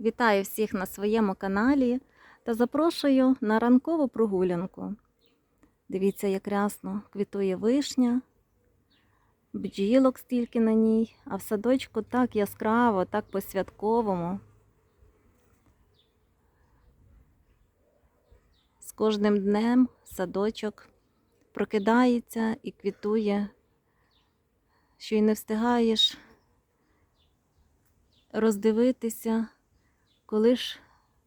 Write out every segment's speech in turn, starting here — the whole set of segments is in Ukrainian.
Вітаю всіх на своєму каналі та запрошую на ранкову прогулянку. Дивіться, як рясно квітує вишня, бджілок стільки на ній, а в садочку так яскраво, так по-святковому. З кожним днем садочок прокидається і квітує, що й не встигаєш роздивитися, коли ж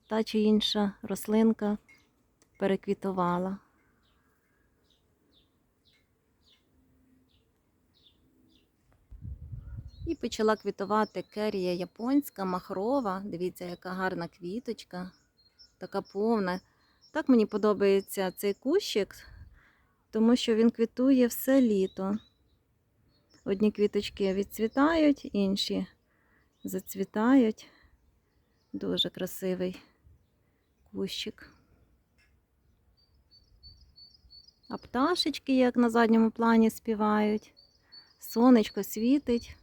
та чи інша рослинка переквітувала. І почала квітувати керія японська, махрова. Дивіться, яка гарна квіточка, така повна. Так мені подобається цей кущик, тому що він квітує все літо. Одні квіточки відцвітають, інші зацвітають. Дуже красивий кущик. А пташечки, як на задньому плані, співають. Сонечко світить.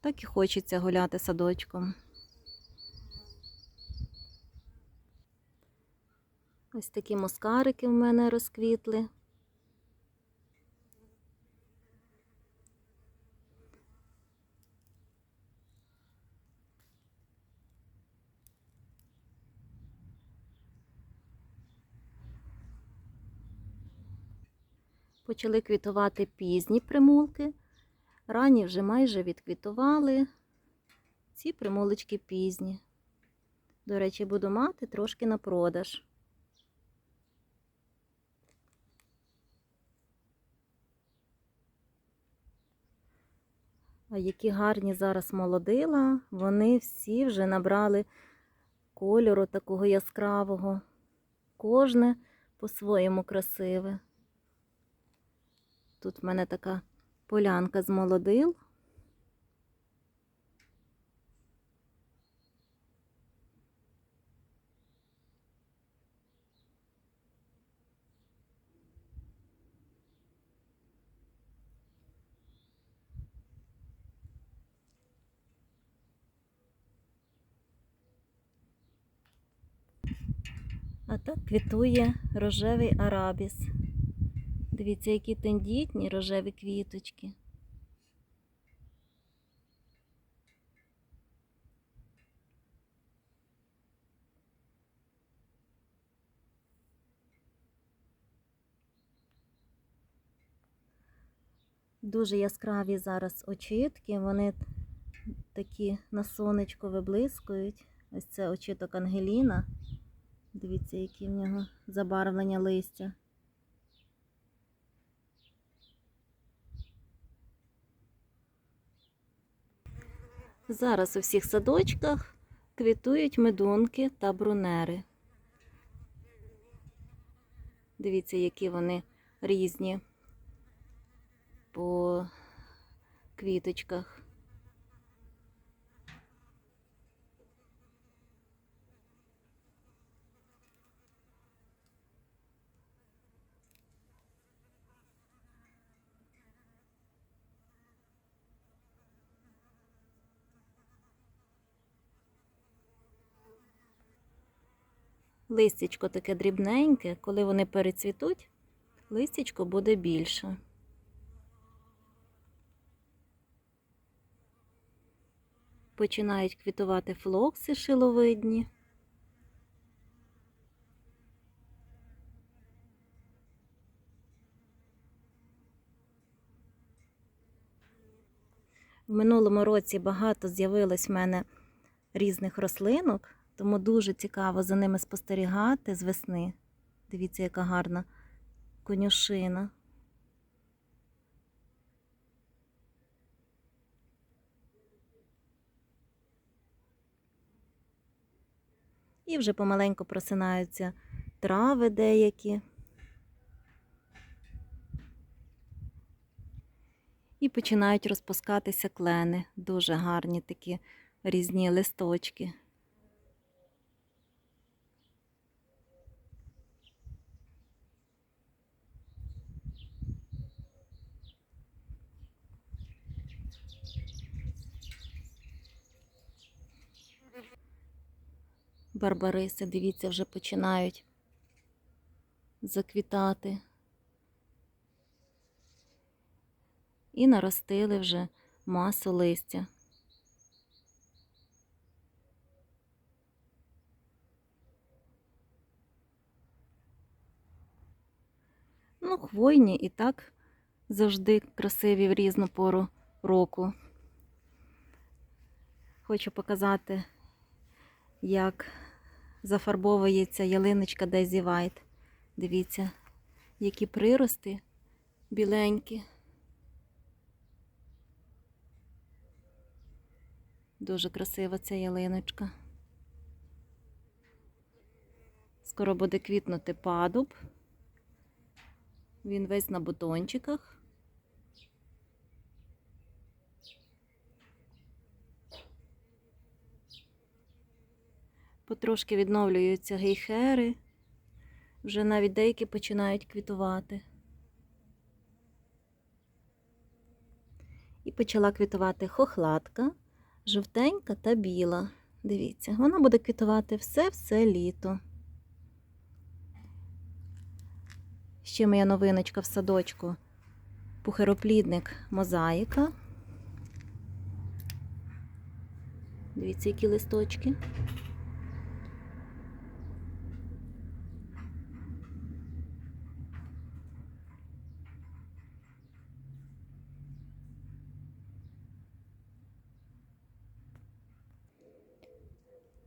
Так і хочеться гуляти садочком. Ось такі москарики в мене розквітли. Почали квітувати пізні примулки. Ранні вже майже відквітували. Ці примулочки пізні. До речі, буду мати трошки на продаж. А які гарні зараз молодила, вони всі вже набрали кольору такого яскравого. Кожне по-своєму красиве. Тут в мене така полянка з молодил. А так квітує рожевий арабіс. Дивіться, які тендітні рожеві квіточки. Дуже яскраві зараз очітки, вони такі на сонечко виблискують. Ось це очіток Ангеліна. Дивіться, які в нього забарвлення листя. Зараз у всіх садочках квітують медунки та брунери. Дивіться, які вони різні по квіточках. Листячко таке дрібненьке, коли вони перецвітуть, листячко буде більше. Починають квітувати флокси шиловидні. В минулому році багато з'явилось в мене різних рослинок, тому дуже цікаво за ними спостерігати з весни. Дивіться, яка гарна конюшина. І вже помаленьку просинаються трави деякі. І починають розпускатися клени. Дуже гарні такі різні листочки. Барбариси, дивіться, вже починають заквітати. І наростили вже масу листя. Ну, хвойні і так завжди красиві в різну пору року. Хочу показати, як зафарбовується ялиночка Дезі Вайт. Дивіться, які прирости біленькі. Дуже красива ця ялиночка. Скоро буде квітнути падуб. Він весь на бутончиках. Потрошки відновлюються гейхери. Вже навіть деякі починають квітувати. І почала квітувати хохлатка, жовтенька та біла. Дивіться, вона буде квітувати все-все літо. Ще моя новиночка в садочку. Пухироплідник мозаїка. Дивіться, які листочки.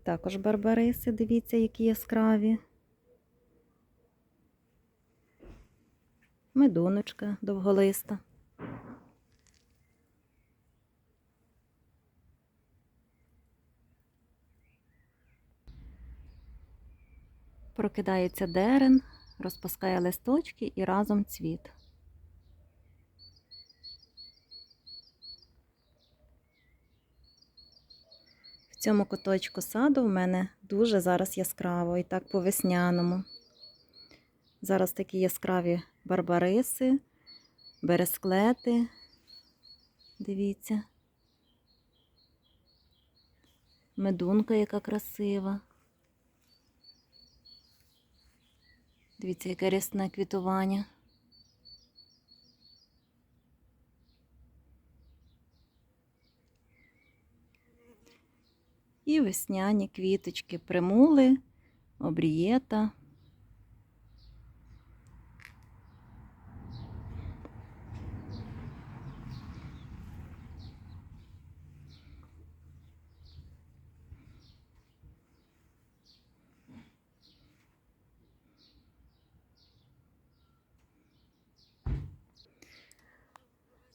Також барбариси, дивіться, які яскраві. Медуночка довголиста. Прокидається дерен, розпускає листочки і разом цвіт. В цьому куточку саду в мене дуже зараз яскраво і так по весняному. Зараз такі яскраві барбариси, бересклети. Дивіться. Медунка, яка красива. Дивіться, яке рясне квітування. Весняні квіточки примули, обрієта.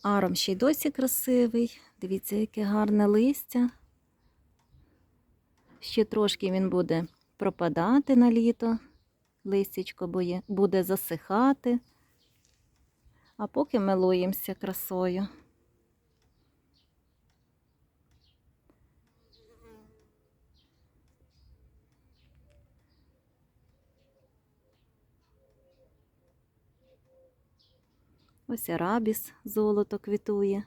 Аром ще й досі красивий. Дивіться, яке гарне листя. Ще трошки він буде пропадати на літо. Листячко буде засихати. А поки милуємося красою. Ось арабіс золото квітує.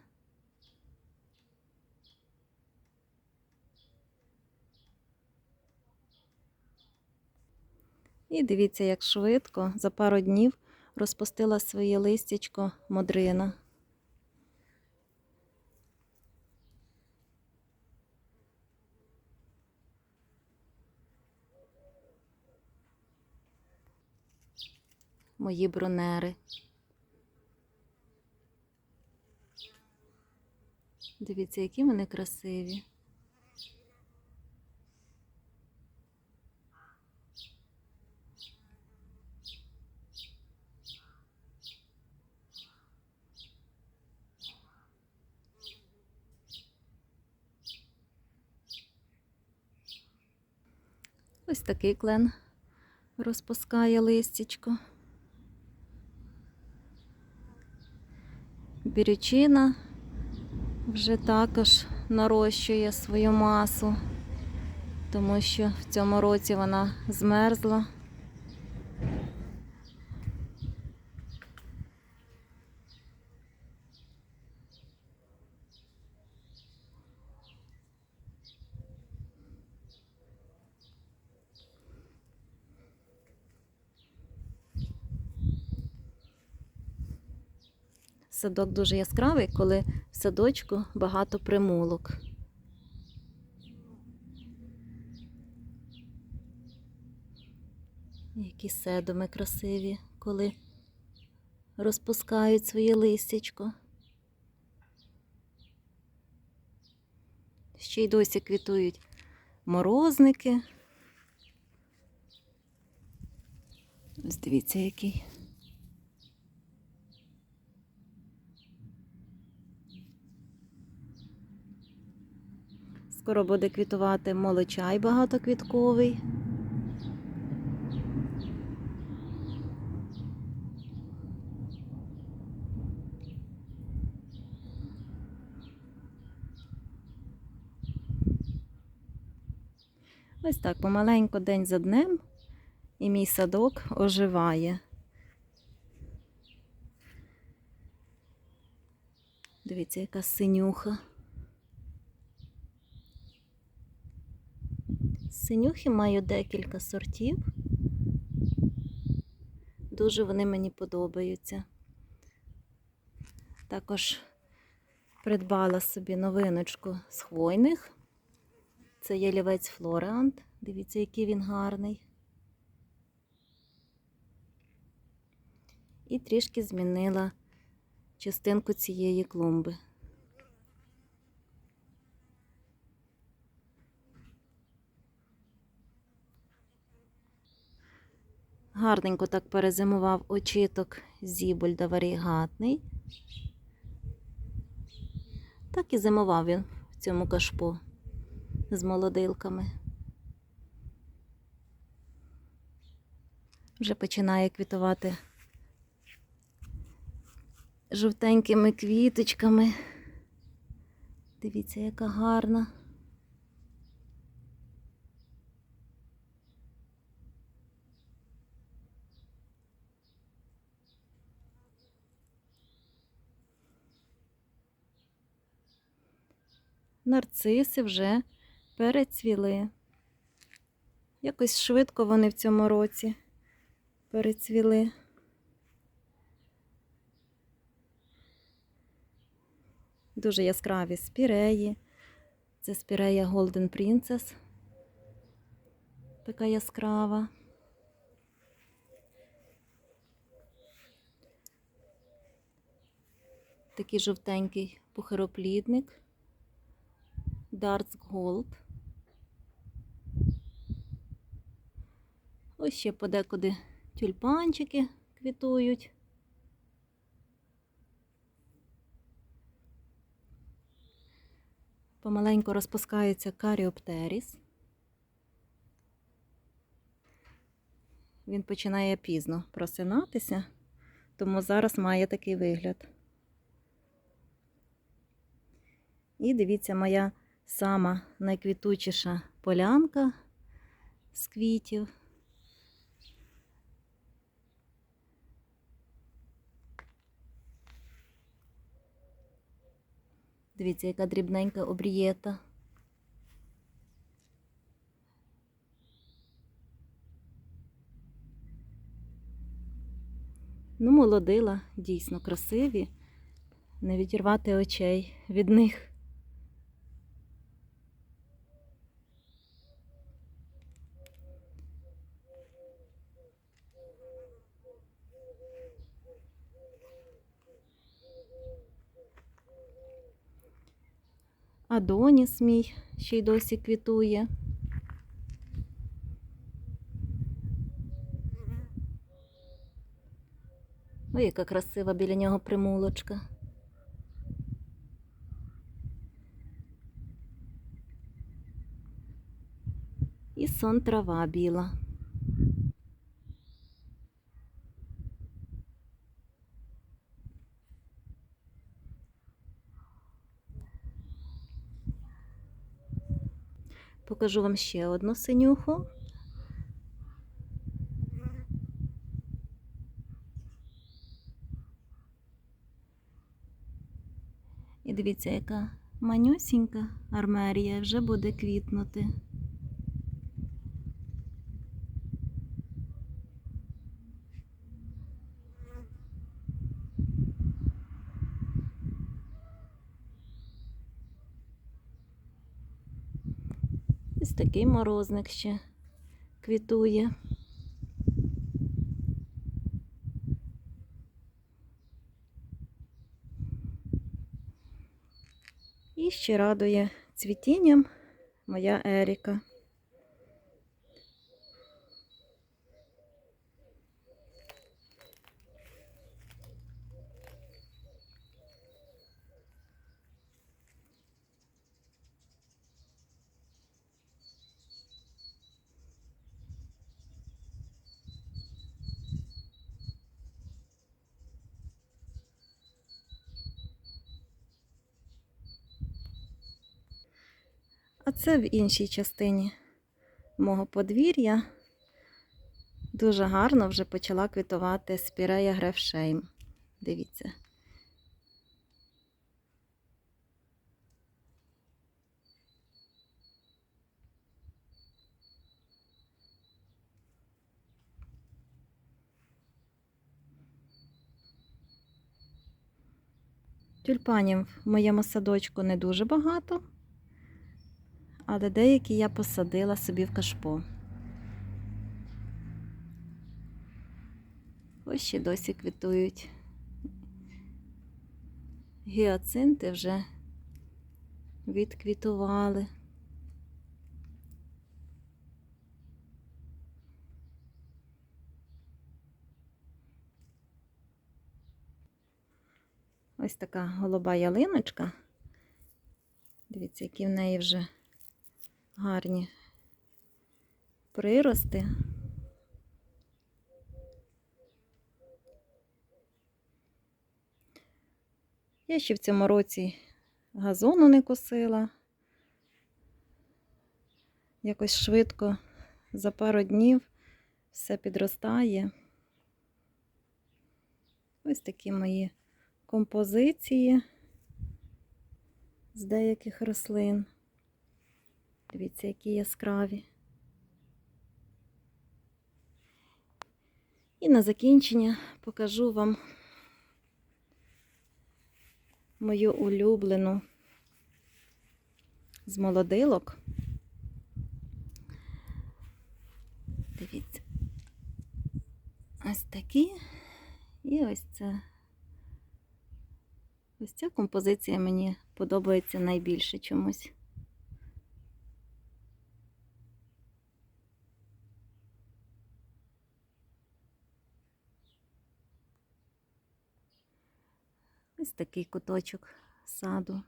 І дивіться, як швидко за пару днів розпустила своє листячко модрина. Мої бронери. Дивіться, які вони красиві. Ось такий клен розпускає листячко. Бірючина вже також нарощує свою масу, тому що в цьому році вона змерзла. Садок дуже яскравий, коли в садочку багато примулок. Які седуми красиві, коли розпускають своє листячко. Ще й досі квітують морозники. Ось дивіться, який. Скоро буде квітувати молочай багатоквітковий. Ось так помаленьку день за днем і мій садок оживає. Дивіться, яка синюха. Синюхи маю декілька сортів. Дуже вони мені подобаються. Також придбала собі новиночку з хвойних. Це ялівець Флореант. Дивіться, який він гарний. І трішки змінила частинку цієї клумби. Гарненько так перезимував очіток зібольда варігатний. Так і зимував він в цьому кашпо з молодилками. Вже починає квітувати жовтенькими квіточками. Дивіться, яка гарна. Нарциси вже перецвіли. Якось швидко вони в цьому році перецвіли. Дуже яскраві спіреї. Це спірея Golden Princess. Така яскрава. Такий жовтенький пухироплідник. Darts Gold. Ось ще подекуди тюльпанчики квітують. Помаленьку розпускається каріоптеріс. Він починає пізно просинатися, тому зараз має такий вигляд. І дивіться, моя сама найквітучіша полянка з квітів. Дивіться, яка дрібненька обрієта. Ну, молодила, дійсно красиві. Не відірвати очей від них. Адоніс мій ще й досі квітує. Ой, яка красива біля нього примулочка. І сон трава біла. Покажу вам ще одну синюху. І дивіться, яка манюсінька армерія вже буде квітнути. Такий морозник ще квітує. І ще радує цвітінням моя Еріка. А це в іншій частині мого подвір'я. Дуже гарно вже почала квітувати спірея Грефшейм. Дивіться. Тюльпанів в моєму садочку не дуже багато, але деякі я посадила собі в кашпо. Ось ще досі квітують. Гіацинти вже відквітували. Ось така голуба ялиночка. Дивіться, які в неї вже гарні прирости. Я ще в цьому році газону не косила. Якось швидко за пару днів все підростає. Ось такі мої композиції з деяких рослин. Дивіться, які яскраві. І на закінчення покажу вам мою улюблену з молодилок. Дивіться. Ось такі. І ось це. Ось ця композиція мені подобається найбільше чомусь. Ось такий куточок саду.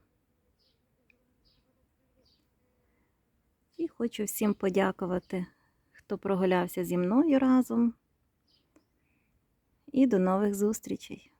І хочу всім подякувати, хто прогулявся зі мною разом. І до нових зустрічей!